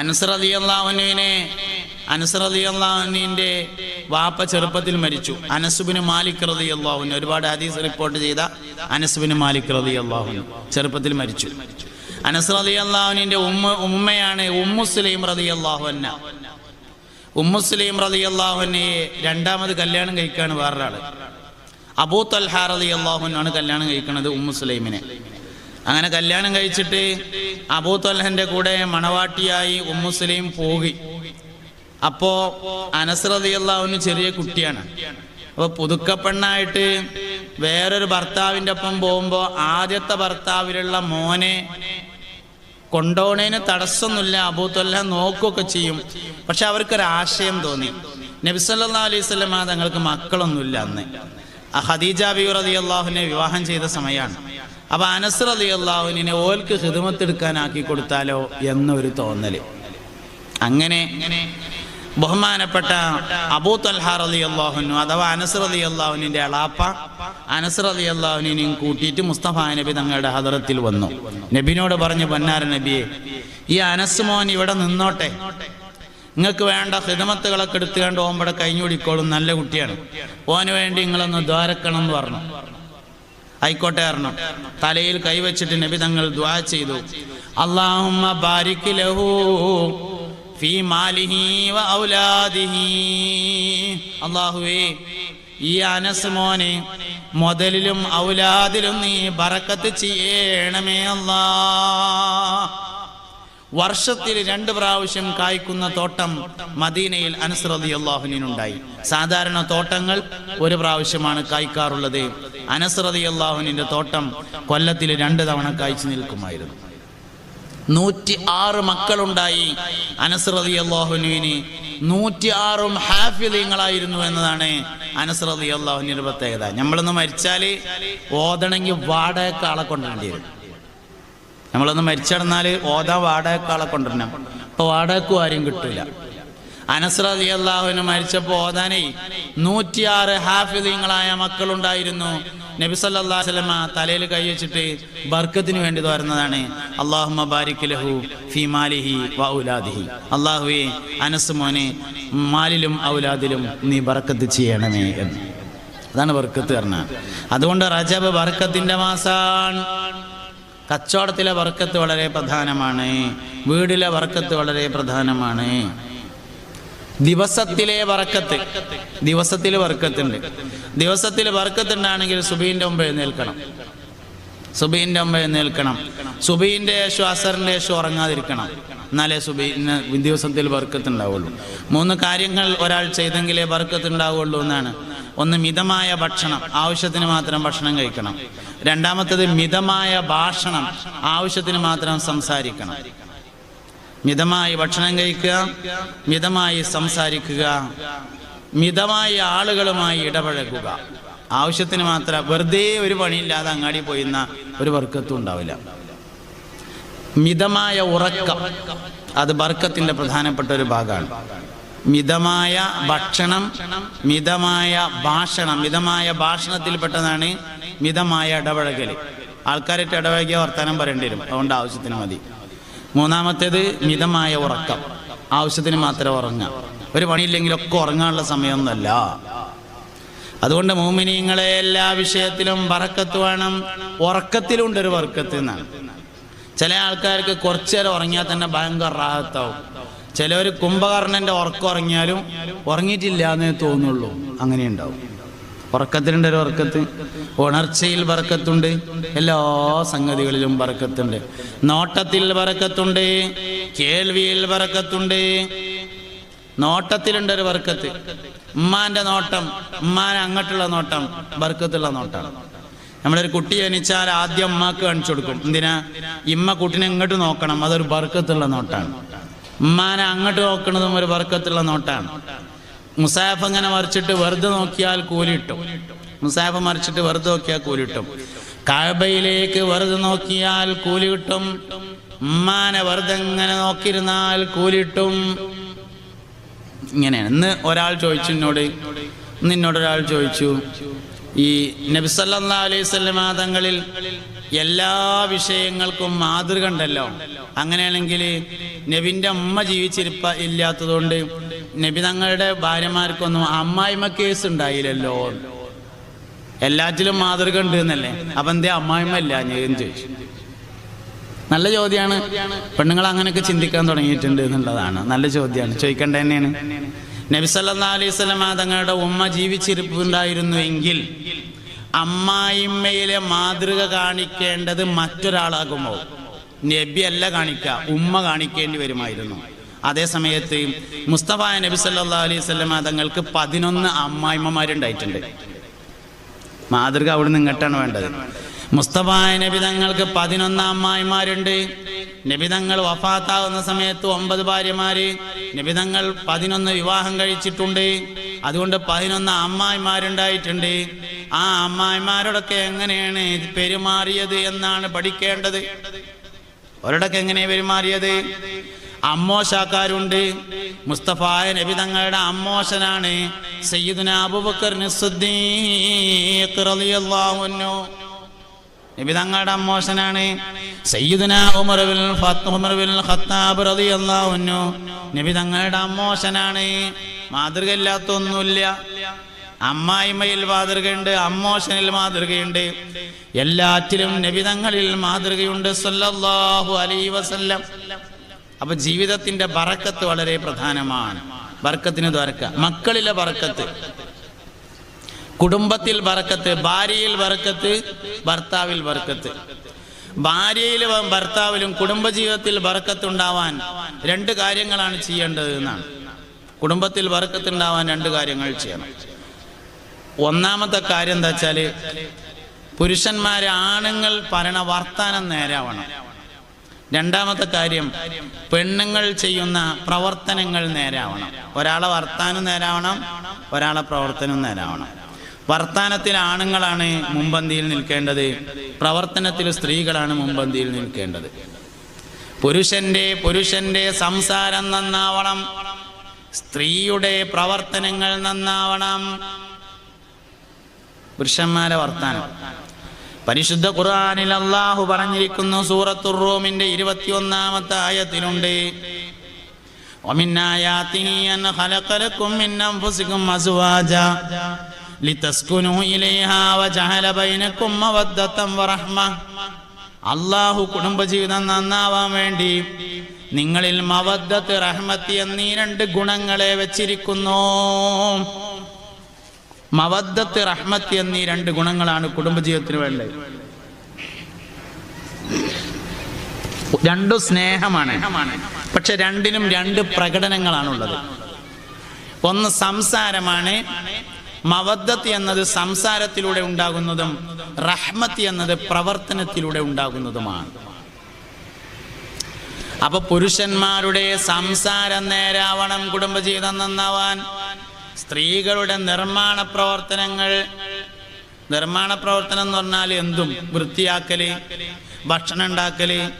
അനസർ അലി അള്ളാഹുനുവിനെ വാപ്പ ചെറുപ്പത്തിൽ മരിച്ചു. അനസുബിന് മാലിക് റതി ഒരുപാട് ഹദീസ് റിപ്പോർട്ട് ചെയ്ത അനസുബിന് മാലിക് റതി ചെറുപ്പത്തിൽ മരിച്ചു. അനസ് അലി അള്ളാഹുവിന്റെ ഉമ്മ ഉമ്മയാണ് ഉമ്മുസ്ലീം റതി അള്ളാഹുന്ന ഉമ്മുസ്ലീം റതി അള്ളാഹുനെ രണ്ടാമത് കല്യാണം കഴിക്കാണ് വേറൊരാൾ. അബൂ തൽഹ റതി അള്ളാഹുനാണ് കല്യാണം കഴിക്കുന്നത് ഉമ്മുസ്ലൈമിനെ അങ്ങനെ കല്യാണം കഴിച്ചിട്ട് അബൂത്തൊല്ലഹന്റെ കൂടെ മണവാട്ടിയായി ഉമ്മുസ്ലിം പോകി അപ്പോ അനസ്രതിയുള്ള ചെറിയ കുട്ടിയാണ്. അപ്പൊ പുതുക്കപ്പെണ്ണായിട്ട് വേറൊരു ഭർത്താവിന്റെ ഒപ്പം പോകുമ്പോൾ ആദ്യത്തെ ഭർത്താവിലുള്ള മോനെ കൊണ്ടോണേന് തടസ്സമൊന്നുമില്ല അബൂത്തൊല്ല നോക്കുകയൊക്കെ ചെയ്യും. പക്ഷെ അവർക്കൊരാശയം തോന്നി. നബിസല്ലാ അലൈഹി സ്വലമ തങ്ങൾക്ക് മക്കളൊന്നുമില്ല അന്ന്. ഹദീജ ഖദീജ ബി റതി അള്ളാഹുവിനെ വിവാഹം ചെയ്ത സമയമാണ് അപ്പൊ അനസ് റതി അള്ളാഹുവിനെ ഓൽക്ക് ഹിദമത്തെടുക്കാനാക്കി കൊടുത്താലോ എന്നൊരു തോന്നൽ. അങ്ങനെ ബഹുമാനപ്പെട്ട അബൂ തൽഹ റലി അള്ളാഹുനു അഥവാ അനസ് അലി അള്ളാഹുവിന്റെ അളാപ്പ അനസ് അലി അള്ളാഹുനെയും കൂട്ടിയിട്ട് മുസ്തഫ നബി തങ്ങളുടെ ഹദറത്തിൽ വന്നു. നബിനോട് പറഞ്ഞു പൊന്നാര നബിയെ ഈ അനസ് മോൻ ഇവിടെ നിന്നോട്ടെ. നിങ്ങൾക്ക് വേണ്ട ഹിദമത്തുകളൊക്കെ എടുത്തുകൊണ്ട് ഓമ്പടെ കഴിഞ്ഞുപിടിക്കോളും നല്ല കുട്ടിയാണ്. ഓന് വേണ്ടി നിങ്ങളൊന്ന് ദ്വാരക്കണം എന്ന് പറഞ്ഞു. ആയിക്കോട്ടെ അറിഞ്ഞു തലയിൽ കൈവച്ചിട്ട് നബി തങ്ങൾ ദ്വാ ചെയ്തു. അള്ളാഹുമ്മ ബാരിക് ലഹു ഫീ മാലിഹി വ ഔലാദിഹി. അള്ളാഹുവേ ഈ അനസ് മോനെ മുതലിലും ഔലാദിലും നീ ബറക്കത്ത് ചെയ്യണമേ അല്ലാ. വർഷത്തിൽ രണ്ട് പ്രാവശ്യം കായ്ക്കുന്ന തോട്ടം മദീനയിൽ അനസ്രതി അള്ളാഹുനുണ്ടായി സാധാരണ തോട്ടങ്ങൾ ഒരു പ്രാവശ്യമാണ് കായ്ക്കാറുള്ളത്. അനസ്രതി അള്ളാഹുനിന്റെ തോട്ടം കൊല്ലത്തിൽ രണ്ട് തവണ കാഴ്ച നിൽക്കുമായിരുന്നു. നൂറ്റി ആറ് മക്കളുണ്ടായി അനസ്രതി അള്ളാഹുനുവിന് നൂറ്റി ആറും ഹാഫിലിങ്ങളായിരുന്നു എന്നതാണ് അനസ്രതി അള്ളാഹുവിന്റെ പ്രത്യേകത. നമ്മളൊന്ന് മരിച്ചാൽ ഓതണമെങ്കിൽ വാടകക്കാളെ ആളെ കൊണ്ടുവരേണ്ടി വരും. നമ്മളൊന്ന് മരിച്ചടന്നാൽ ഓതാ വാടകക്കാളെ കൊണ്ടുവരണം. അപ്പൊ വാടകക്കും ആരും കിട്ടൂല. അനസ്രതി അള്ളാഹുവിന് മരിച്ചപ്പോൾ ഓതാനേ നൂറ്റിയാറ് ഹാഫിദീങ്ങളായ മക്കളുണ്ടായിരുന്നു. നബി സല്ലല്ലാഹു അലൈഹി വസല്ലമ തലയിൽ കൈവച്ചിട്ട് ബർക്കത്തിന് വേണ്ടി തോരുന്നതാണ്. അള്ളാഹുമ ബാരിക് ലഹു ഫീ മാലിഹി വ ഔലാദിഹി. അനസ് മോനെ മാലിലും ഔലാദിലും നീ ബർക്കത്ത് ചെയ്യണമേ എന്ന്. അതാണ് ബർക്കത്ത് പറഞ്ഞത്. അതുകൊണ്ട് റജബ് ബർക്കത്തിന്റെ മാസാണ്. കച്ചവടത്തിലെ വർക്കത്ത് വളരെ പ്രധാനമാണ്. വീടിലെ വർക്കത്ത് വളരെ പ്രധാനമാണ്. ദിവസത്തിലെ വറക്കത്ത്. ദിവസത്തിൽ വർക്കത്തുണ്ട് ദിവസത്തിൽ വർക്കത്തുണ്ടാണെങ്കിൽ സുബീന്റെ മുമ്പ് എഴുന്നേൽക്കണം. സുബീന്റെ മുമ്പ് എഴുന്നേൽക്കണം. സുബീന്റെ യേശു അസറിന്റെ യേശു ഉറങ്ങാതിരിക്കണം. എന്നാലേ സുബീന് ദിവസത്തിൽ വർക്കത്ത് ഉണ്ടാവുള്ളൂ മൂന്ന് കാര്യങ്ങൾ ഒരാൾ ചെയ്തെങ്കിലേ വർക്കത്ത് ഉണ്ടാവുള്ളൂ എന്നാണ്. ഒന്ന് മിതമായ ഭക്ഷണം ആവശ്യത്തിന് മാത്രം ഭക്ഷണം കഴിക്കണം. രണ്ടാമത്തത് മിതമായ ഭാഷണം ആവശ്യത്തിന് മാത്രം സംസാരിക്കണം. മിതമായി ഭക്ഷണം കഴിക്കുക മിതമായി സംസാരിക്കുക മിതമായി ആളുകളുമായി ഇടപഴകുക. ആവശ്യത്തിന് മാത്രം വെറുതെ ഒരു പണിയില്ലാതെ അങ്ങാടി പോയിരുന്ന ഒരു വർക്കത്തും ഉണ്ടാവില്ല. മിതമായ ഉറക്കം അത് ബർക്കത്തിന്റെ പ്രധാനപ്പെട്ട ഒരു ഭാഗമാണ്. മിതമായ ഭക്ഷണം മിതമായ ഭാഷണം മിതമായ ഭാഷണത്തിൽപ്പെട്ടതാണ് മിതമായ ഇടപഴകൽ ആൾക്കാരായിട്ട് ഇടപഴകിയ വർത്തമാനം പറയേണ്ടി വരും. അതുകൊണ്ട് ആവശ്യത്തിന് മതി. മൂന്നാമത്തേത് മിതമായ ഉറക്കം. ആവശ്യത്തിന് മാത്രം ഉറങ്ങാം. ഒരു പണിയില്ലെങ്കിലൊക്കെ ഉറങ്ങാനുള്ള സമയമൊന്നുമല്ല. അതുകൊണ്ട് മോമിനിങ്ങളെ എല്ലാ വിഷയത്തിലും വറക്കത്ത് വേണം. ഉറക്കത്തിലുണ്ട് ഒരു വർക്കത്ത് എന്നാണ്. ചില ആൾക്കാർക്ക് കുറച്ചു നേരം ഉറങ്ങിയാൽ തന്നെ ഭയങ്കര റാഹത്താവും. ചിലവർ കുംഭകർണന്റെ ഉറക്കം ഉറങ്ങിയാലും ഉറങ്ങിയിട്ടില്ല എന്നേ തോന്നുള്ളൂ. അങ്ങനെ ഉണ്ടാവും ഉറക്കത്തിലുണ്ട് ഒരു ഉറക്കത്ത് ഉണർച്ചയിൽ വറക്കത്തുണ്ട് എല്ലാ സംഗതികളിലും വറക്കത്തുണ്ട് നോട്ടത്തിൽ വറക്കത്തുണ്ട് കേൾവിയിൽ വറക്കത്തുണ്ട് നോട്ടത്തിലുണ്ട് ഒരു വർക്കത്ത് ഉമ്മാന്റെ നോട്ടം ഉമ്മാൻ അങ്ങോട്ടുള്ള നോട്ടം വർക്കത്തുള്ള നോട്ടമാണ് നമ്മളൊരു കുട്ടി ജനിച്ചാൽ ആദ്യം ഉമ്മാക്ക് കാണിച്ചു കൊടുക്കും. എന്തിനാ? ഇമ്മ കുട്ടിനെ ഇങ്ങോട്ട് നോക്കണം. അതൊരു ബർക്കത്തുള്ള നോട്ടാണ്. ഉമ്മാനെ അങ്ങോട്ട് നോക്കുന്നതും ഒരു ബർക്കത്തുള്ള നോട്ടാണ്. മുസാഫ് അങ്ങനെ മറിച്ചിട്ട് വെറുതെ നോക്കിയാൽ കൂലിട്ടും. മുസാഫ് മറിച്ചിട്ട് വെറുതെ നോക്കിയാൽ കൂലിട്ടും. കാബയിലേക്ക് വെറുതെ നോക്കിയാൽ കൂലി കിട്ടും ഉമ്മാനെ വെറുതെ ഇങ്ങനെ നോക്കിയിരുന്നാൽ കൂലിട്ടും. ഇങ്ങനെയാണ്. ഇന്ന് ഒരാൾ ചോദിച്ചു എന്നോട് നിന്നോട് ഒരാൾ ചോദിച്ചു. ഈ നബിസല്ലാ അലൈഹി സ്വലമ തങ്ങളിൽ എല്ലാ വിഷയങ്ങൾക്കും മാതൃക ഉണ്ടല്ലോ. അങ്ങനെയാണെങ്കിൽ നബിന്റെ അമ്മ ജീവിച്ചിരിപ്പ ഇല്ലാത്തതുകൊണ്ട് നബി തങ്ങളുടെ ഭാര്യമാർക്കൊന്നും അമ്മായിമ്മ കേസ് ഉണ്ടായില്ലല്ലോ. എല്ലാറ്റിലും മാതൃക ഉണ്ട് എന്നല്ലേ? അപ്പൊ എന്തേ അമ്മായിമ്മ ഇല്ല ഞാൻ ചോദിച്ചു? നല്ല ചോദ്യമാണ് പെണ്ണുങ്ങൾ അങ്ങനെയൊക്കെ ചിന്തിക്കാൻ തുടങ്ങിയിട്ടുണ്ട് എന്നുള്ളതാണ്. നല്ല ചോദ്യമാണ് ചോദിക്കേണ്ട തന്നെയാണ്. നബി സല്ലാ അലൈഹി സ്വലം തങ്ങളുടെ ഉമ്മ ജീവിച്ചിരിപ്പുണ്ടായിരുന്നുവെങ്കിൽ അമ്മായിമ്മയിലെ മാതൃക കാണിക്കേണ്ടത് മറ്റൊരാളാകുമോ? നബി അല്ല കാണിക്കുക ഉമ്മ കാണിക്കേണ്ടി വരുമായിരുന്നു. അതേ സമയത്ത് മുസ്തഫ നബി സല്ലാ അലൈഹി സ്വലം തങ്ങൾക്ക് പതിനൊന്ന് അമ്മായിമ്മമാരുണ്ടായിട്ടുണ്ട്. മാതൃക അവിടെ നിന്ന് ഇങ്ങോട്ടാണ് വേണ്ടത്. മുസ്തഫ നബി തങ്ങൾക്ക് പതിനൊന്ന് അമ്മായിമാരുണ്ട് നബി തങ്ങൾ വഫാത്താവുന്ന സമയത്ത് ഒമ്പത് ഭാര്യമാര്. നബി തങ്ങൾ പതിനൊന്ന് വിവാഹം കഴിച്ചിട്ടുണ്ട്. അതുകൊണ്ട് പതിനൊന്ന് അമ്മായിമാരുണ്ടായിട്ടുണ്ട് ആ അമ്മായിമാരോടൊക്കെ എങ്ങനെയാണ് പെരുമാറിയത് എന്നാണ് പഠിക്കേണ്ടത്. അവരോടൊക്കെ എങ്ങനെയാണ് പെരുമാറിയത്? അമ്മോശാക്കാരുണ്ട്. മുസ്തഫായ നബി തങ്ങളുടെ അമ്മോശനാണ്. സയ്യിദുന അൻഹു. നബി തങ്ങളുടെ അമ്മോശനാണ്. സയ്യിദുന Umar bin Umar bin Khattab റളിയല്ലാഹു അൻഹു. നബി തങ്ങളുടെ അമ്മോശനാണ്. മാതൃക ഇല്ലാത്ത ഒന്നുമില്ല അമ്മായിമ്മയിൽ മാതൃകയുണ്ട് അമ്മോശനിൽ മാതൃകയുണ്ട്. എല്ലാറ്റിലും നബിതങ്ങളിൽ മാതൃകയുണ്ട് സല്ലല്ലാഹു അലൈ വസല്ലം. അപ്പൊ ജീവിതത്തിന്റെ ബറക്കത്ത് വളരെ പ്രധാനമാണ്. ബർക്കത്തിന് ദ്വാരക്ക. മക്കളിലെ ബറക്കത്ത്. കുടുംബത്തിൽ ബറക്കത്ത് ഭാര്യയിൽ ബറക്കത്ത് ഭർത്താവിൽ ബറക്കത്ത്. ഭാര്യയിലും ഭർത്താവിലും കുടുംബജീവിതത്തിൽ ബറക്കത്ത് ഉണ്ടാവാൻ രണ്ട് കാര്യങ്ങളാണ് ചെയ്യേണ്ടത് എന്നാണ്. കുടുംബത്തിൽ ബറക്കത്ത് ഉണ്ടാവാൻ രണ്ട് കാര്യങ്ങൾ ചെയ്യണം. ഒന്നാമത്തെ കാര്യം എന്താ വെച്ചാൽ പുരുഷന്മാരെ ആണുങ്ങൾ പറയണ വർത്താനം നേരാവണം. രണ്ടാമത്തെ കാര്യം പെണ്ണുങ്ങൾ ചെയ്യുന്ന പ്രവർത്തനങ്ങൾ നേരാവണം. ഒരാളെ വർത്താനം നേരാവണം ഒരാളെ പ്രവർത്തനം നേരാവണം. വർത്താനത്തിൽ ആണുങ്ങളാണ് മുമ്പന്തിയിൽ നിൽക്കേണ്ടത് പ്രവർത്തനത്തിൽ സ്ത്രീകളാണ് മുമ്പന്തിയിൽ നിൽക്കേണ്ടത്. പുരുഷന്റെ പുരുഷന്റെ സംസാരം നന്നാവണം സ്ത്രീയുടെ പ്രവർത്തനങ്ങൾ നന്നാവണം. പുരുഷന്മാരെ വർത്താനം. പരിശുദ്ധ ഖുർആനിൽ അള്ളാഹു പറഞ്ഞിരിക്കുന്നു സൂറത്തുർ റൂമിന്റെ ഇരുപത്തിയൊന്നാമത്തെ ആയത്തിലുണ്ട് ومن آياته أن خلق لكم من أنفسكم أزواجا لتسكنوا إليها وجعل بينكم مودة ورحمة അള്ളാഹു കുടുംബജീവിതം നന്നാവാൻ വേണ്ടി നിങ്ങളിൽ മവദ്ദത്ത് റഹ്മത്ത് എന്നീ രണ്ട് ഗുണങ്ങളെ വെച്ചിരിക്കുന്നു മവദ്ദത്ത് റഹ്മത്ത് എന്നീ രണ്ട് ഗുണങ്ങളാണ് കുടുംബജീവിതത്തിന് വേണ്ടത്. രണ്ടു സ്നേഹമാണ്. പക്ഷെ രണ്ടിനും രണ്ട് പ്രകടനങ്ങളാണുള്ളത്. ഒന്ന് സംസാരമാണ്. മവദ്ദത്ത് എന്നത് സംസാരത്തിലൂടെ ഉണ്ടാകുന്നതും റഹ്മത്ത് എന്നത് പ്രവർത്തനത്തിലൂടെ ഉണ്ടാകുന്നതുമാണ്. അപ്പൊ പുരുഷന്മാരുടെ സംസാരം നേരാവണം കുടുംബജീവിതം നന്നാവാൻ. സ്ത്രീകളുടെ നിർമ്മാണ പ്രവർത്തനങ്ങൾ നിർമ്മാണ പ്രവർത്തനം എന്ന് പറഞ്ഞാൽ എന്തും? വൃത്തിയാക്കൽ ഭക്ഷണം ഉണ്ടാക്കൽ.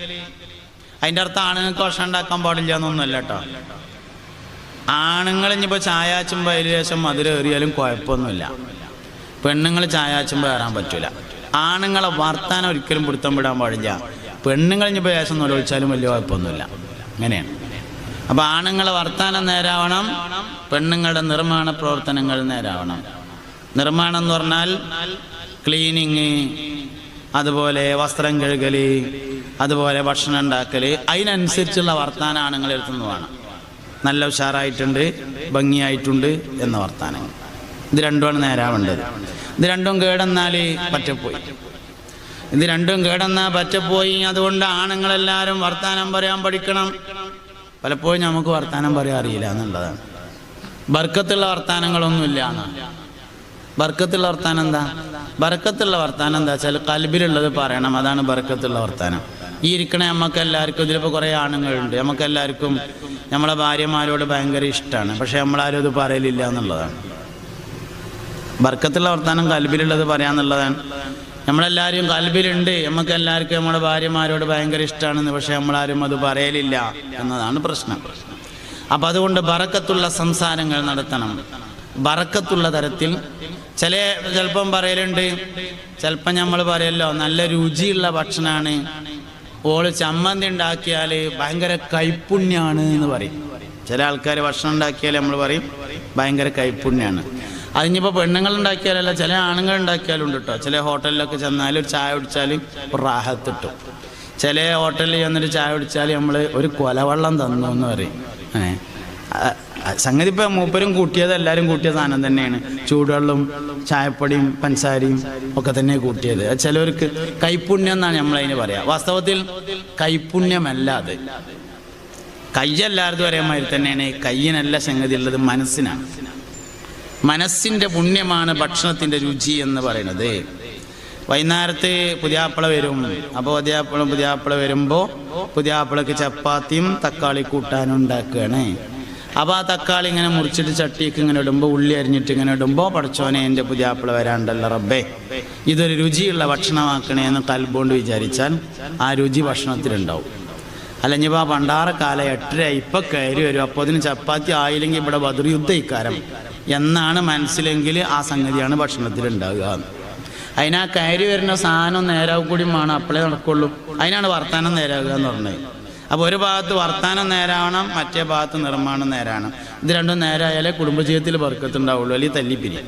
അതിന്റെ അർത്ഥം ആണുങ്ങൾക്ക് ഭക്ഷണം ഉണ്ടാക്കാൻ പാടില്ല എന്നൊന്നുമല്ല കേട്ടോ. ആണുങ്ങൾ ഇനിയിപ്പോൾ ചായാച്ചുമ്പോൾ അതിന് ശേഷം മധുരേറിയാലും കുഴപ്പമൊന്നുമില്ല. പെണ്ണുങ്ങൾ ചായാച്ചുമ്പോൾ കയറാൻ പറ്റൂല. ആണുങ്ങളെ വർത്താനം ഒരിക്കലും പിടുത്തം വിടാൻ പാടില്ല. പെണ്ണുങ്ങൾ ഇനിയിപ്പോൾ ശേഷം നിലവിളിച്ചാലും വലിയ കുഴപ്പമൊന്നുമില്ല. അങ്ങനെയാണ്. അപ്പൊ ആണുങ്ങളെ വർത്താനം നേരാവണം പെണ്ണുങ്ങളുടെ നിർമ്മാണ പ്രവർത്തനങ്ങൾ നേരാവണം. നിർമ്മാണം എന്ന് പറഞ്ഞാൽ ക്ലീനിങ് അതുപോലെ വസ്ത്രം കഴുകൽ അതുപോലെ ഭക്ഷണം ഉണ്ടാക്കൽ. അതിനനുസരിച്ചുള്ള വർത്താനം ആണുങ്ങൾ എടുത്തുനിന്ന് വേണം. നല്ല ഉഷാറായിട്ടുണ്ട് ഭംഗിയായിട്ടുണ്ട് എന്ന വർത്താനങ്ങൾ. ഇത് രണ്ടുമാണ് നേരാവേണ്ടത്. ഇത് രണ്ടും കേടെന്നാൽ പറ്റപ്പോയി. ഇത് രണ്ടും കേടെന്നാൽ പറ്റപ്പോയി. അതുകൊണ്ട് ആണുങ്ങളെല്ലാവരും വർത്താനം പറയാൻ പഠിക്കണം. പലപ്പോഴും നമുക്ക് വർത്തമാനം പറയാൻ അറിയില്ല എന്നുള്ളതാണ്. ബർക്കത്തുള്ള വർത്തമാനങ്ങളൊന്നുമില്ല ബർക്കത്തുള്ള വർത്താനം എന്താ? ബർക്കത്തുള്ള വർത്താനം എന്താ? വെച്ചാൽ കൽബിലുള്ളത് പറയണം. അതാണ് ബർക്കത്തുള്ള വർത്താനം. ഈ ഇരിക്കണ നമുക്ക് എല്ലാവർക്കും ഇതിലിപ്പോൾ കുറേ ആണുങ്ങളുണ്ട്. നമുക്ക് എല്ലാവർക്കും നമ്മളെ ഭാര്യമാരോട് ഭയങ്കര ഇഷ്ടമാണ് പക്ഷേ നമ്മളാരും ഇത് പറയലില്ല എന്നുള്ളതാണ്. ബർക്കത്തുള്ള വർത്താനം കൽബിലുള്ളത് പറയാന്നുള്ളതാണ്. നമ്മളെല്ലാവരും കൽബിലുണ്ട്. നമുക്ക് എല്ലാവർക്കും നമ്മുടെ ഭാര്യമാരോട് ഭയങ്കര ഇഷ്ടമാണെന്ന് പക്ഷെ നമ്മളാരും അത് പറയലില്ല എന്നതാണ് പ്രശ്നം. അപ്പം അതുകൊണ്ട് ബറക്കത്തുള്ള സംസാരങ്ങൾ നടത്തണം. ബറക്കത്തുള്ള തരത്തിൽ ചില ചിലപ്പം പറയലുണ്ട്. ചിലപ്പം നമ്മൾ പറയല്ലോ നല്ല രുചിയുള്ള ഭക്ഷണമാണ്. ഓൾ ചമ്മന്തി ഉണ്ടാക്കിയാൽ ഭയങ്കര കൈപ്പുണ്യാണ് എന്ന് പറയും. ചില ആൾക്കാർ ഭക്ഷണം ഉണ്ടാക്കിയാൽ നമ്മൾ പറയും ഭയങ്കര കൈപ്പുണ്യാണ്. അതിനിപ്പോൾ പെണ്ണുങ്ങൾ ഉണ്ടാക്കിയാലല്ല ചില ആണുങ്ങൾ ഉണ്ടാക്കിയാലും ഉണ്ട് കേട്ടോ ചില ഹോട്ടലിലൊക്കെ ചെന്നാൽ ഒരു ചായ കുടിച്ചാൽ ഒരു റാഹത്ത് കിട്ടും. ചില ഹോട്ടലിൽ ചെന്നൊരു ചായ കുടിച്ചാൽ നമ്മൾ ഒരു കൊലവെള്ളം തന്നു എന്ന് പറയും. സംഗതി ഇപ്പം മൂപ്പരും കൂട്ടിയത് എല്ലാവരും കൂട്ടിയ സാധനം തന്നെയാണ്. ചൂടുവെള്ളം ചായപ്പൊടിയും പഞ്ചസാരയും ഒക്കെ തന്നെ കൂട്ടിയത്. ചിലവർക്ക് കൈപ്പുണ്യം എന്നാണ് നമ്മളതിന് പറയാ. വാസ്തവത്തിൽ കൈപ്പുണ്യമല്ല അത്. കയ്യെല്ലാവരും ഒരേ മാതിരി തന്നെയാണ്. കയ്യിനല്ല സംഗതി ഉള്ളത് മനസ്സിനാണ്. മനസ്സിന്റെ പുണ്യമാണ് ഭക്ഷണത്തിന്റെ രുചി എന്ന് പറയുന്നത്. വൈകുന്നേരത്ത് പുതിയാപ്പിള വരും. അപ്പോൾ പുതിയാപ്പിള പുതിയാപ്പിള വരുമ്പോൾ പുതിയാപ്പിളക്ക് ചപ്പാത്തിയും തക്കാളി കൂട്ടാനും ഉണ്ടാക്കുകയാണ്. അപ്പോൾ ആ തക്കാളി ഇങ്ങനെ മുറിച്ചിട്ട് ചട്ടിക്ക് ഇങ്ങനെ ഇടുമ്പോൾ ഉള്ളി അരിഞ്ഞിട്ട് ഇങ്ങനെ ഇടുമ്പോൾ പടച്ചോനെ എന്റെ പുതിയാപ്പിള വരാണ്ടല്ല റബ്ബേ. ഇതൊരു രുചിയുള്ള ഭക്ഷണമാക്കണേ എന്ന് കൽബോണ്ട് വിചാരിച്ചാൽ ആ രുചി ഭക്ഷണത്തിലുണ്ടാവും. അല്ലെങ്കിൽ ആ പണ്ടാറക്കാല എട്ടര ഇപ്പം കയറി വരും. അപ്പോൾ അതിന് ചപ്പാത്തി ആയില്ലെങ്കിൽ ഇവിടെ ബദർ യുദ്ധ ഇക്കാരം എന്നാണ് മനസ്സിലെങ്കിൽ ആ സംഗതിയാണ് ഭക്ഷണത്തിൽ ഉണ്ടാകുക അതിനാ കയറി വരുന്ന സാധനം നേരാവ് കൂടി വേണം അപ്പോഴേ നടക്കുള്ളൂ. അതിനാണ് വർത്താനം നേരാകുക എന്ന് പറഞ്ഞത്. അപ്പോൾ ഒരു ഭാഗത്ത് വർത്താനം നേരാവണം മറ്റേ ഭാഗത്ത് നിർമ്മാണം നേരാവണം. ഇത് രണ്ടും നേരായാലേ കുടുംബജീവിതത്തിൽ വർക്കത്തുണ്ടാവുള്ളൂ അല്ലെങ്കിൽ തല്ലിപ്പിരി.